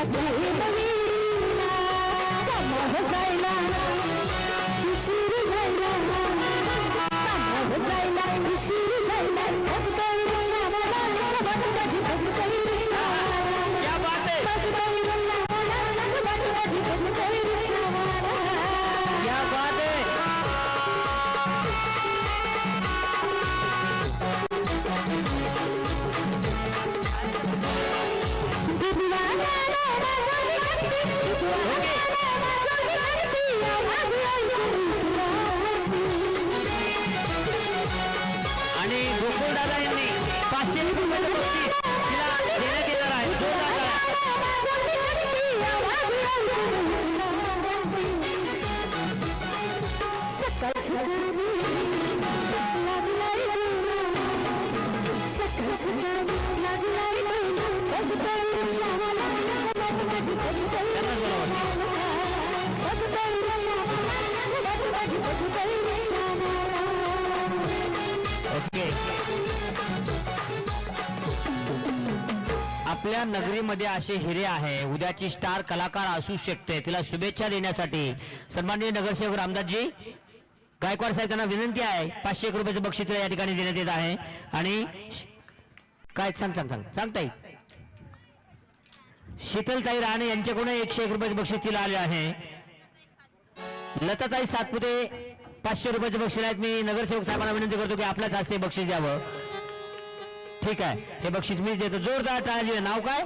বাবু पाचशे रुपयाचं बक्षीस तिला देण्यात येणार आहे जोरदार टाळ्या. आपल्या नगरीमध्ये असे हिरे आहे. उद्याची स्टार कलाकार असू शकते. तिला शुभेच्छा देण्यासाठी सन्माननीय नगरसेवक रामदासजी गायकवाड साहेब त्यांना विनंती आहे. पाचशे एक रुपयाचं बक्षीस तिला या ठिकाणी देण्यात येत आहे. आणि काय सांग सांग सांग. सांगताई शीतलताई राणे यांच्याकडून एकशे एक रुपयाचं बक्षीस तिला आले आहे. लताताई सातपुते पाचशे रुपयाचं बक्षीस आहेत. मी नगरसेवक साहेबांना विनंती करतो की आपल्याच हस्ते बक्षीस द्यावं. ठीक आहे. हे बक्षीस मी देतो. जोरदार टाळी नाव काय?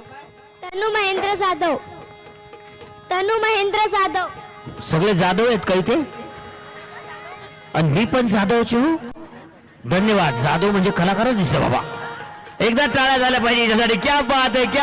तनु महेंद्र जाधव. तनु महेंद्र जाधव. सगळे जाधव आहेत काही ते आणि मी पण जाधवची धन्यवाद. जाधव म्हणजे कलाकारच दिसले बाबा. एकदा टाळ्या झाल्या पाहिजे. याच्यासाठी क्या बात आहे क्या